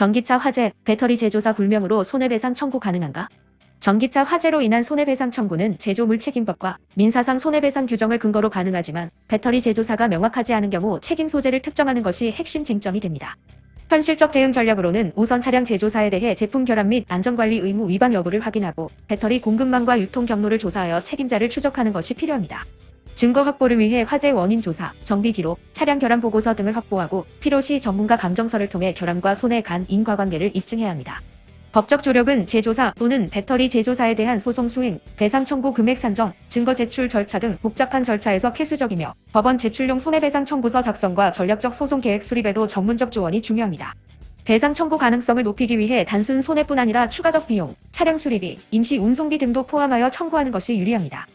전기차 화재, 배터리 제조사 불명으로 손해배상 청구 가능한가? 전기차 화재로 인한 손해배상 청구는 제조물 책임법과 민사상 손해배상 규정을 근거로 가능하지만 배터리 제조사가 명확하지 않은 경우 책임 소재를 특정하는 것이 핵심 쟁점이 됩니다. 현실적 대응 전략으로는 우선 차량 제조사에 대해 제품 결함 및 안전관리 의무 위반 여부를 확인하고 배터리 공급망과 유통 경로를 조사하여 책임자를 추적하는 것이 필요합니다. 증거 확보를 위해 화재 원인 조사, 정비 기록, 차량 결함 보고서 등을 확보하고 필요시 전문가 감정서를 통해 결함과 손해 간 인과관계를 입증해야 합니다. 법적 조력은 제조사 또는 배터리 제조사에 대한 소송 수행, 배상 청구 금액 산정, 증거 제출 절차 등 복잡한 절차에서 필수적이며 법원 제출용 손해배상 청구서 작성과 전략적 소송 계획 수립에도 전문적 조언이 중요합니다. 배상 청구 가능성을 높이기 위해 단순 손해뿐 아니라 추가적 비용, 차량 수리비, 임시 운송비 등도 포함하여 청구하는 것이 유리합니다.